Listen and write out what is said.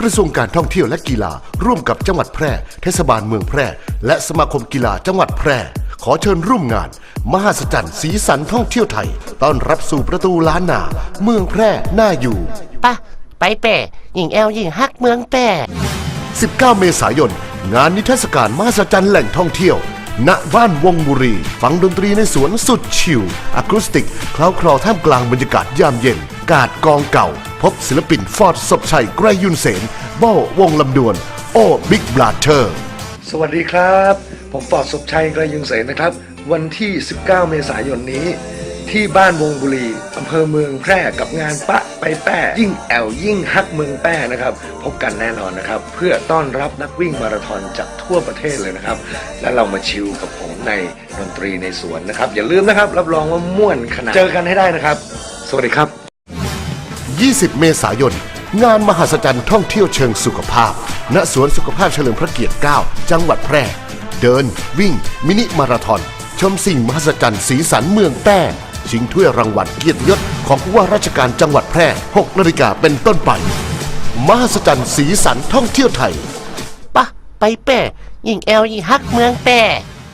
กระทรวงการท่องเที่ยวและกีฬา ร่วมกับจังหวัดแพร่ เทศบาลเมืองแพร่ และสมาคมกีฬาจังหวัดแพร่ ขอเชิญร่วมงาน มหัศจรรย์สีสันท่องเที่ยวไทย ต้อนรับสู่ประตูล้านนา เมืองแพร่น่าอยู่ ปะไปแป่ยิงแอลยิงฮักเมืองแป่ 19 เมษายน งานนิทรรศการมหัศจรรย์แหล่งท่องเที่ยว ณบ้านวงบุรี ฟังดนตรีในสวนสุดชิลอะคูสติกเคล้าคลอท่ามกลางบรรยากาศยามเย็น กาดกองเก่า พบศิลปินฟอร์ดศพชัยไกรยุนเสนโบ้วงลำดวน โอ้บิ๊กบลาเทอร์สวัสดีครับ ผมปอดสุขชัยไกรยุงเสนนะครับ วันที่ 19 เมษายนนี้ ที่บ้านวงบุรีอำเภอเมืองแพร่กับงานปะไปแป้ยิ่งแอลยิ่งฮักเมืองแป้นะครับ พบกันแน่นอนนะครับ เพื่อต้อนรับนักวิ่งมาราธอนจากทั่วประเทศเลยนะครับ และเรามาชิลกับผมในดนตรีในสวนนะครับ อย่าลืมนะครับ รับรองว่าม่วนขนาดเจอกันให้ได้นะครับ สวัสดีครับ 20 เมษายน งานมหัศจรรย์ท่องเที่ยวเชิงสุขภาพ ณ สวนสุขภาพเฉลิมพระเกียรติ 9 จังหวัดแพร่ เดิน วิ่ง มินิมาราธอน ชมสิ่งมหัศจรรย์สีสันเมืองแต้ชิงถ้วยรางวัลเกียรติยศของผู้ว่าราชการจังหวัดแพร่ 6 นาฬิกาเป็นต้นไป มหัศจรรย์สีสันท่องเที่ยวไทย ปะไปแป่ยิงแอลยิงฮักเมืองแป่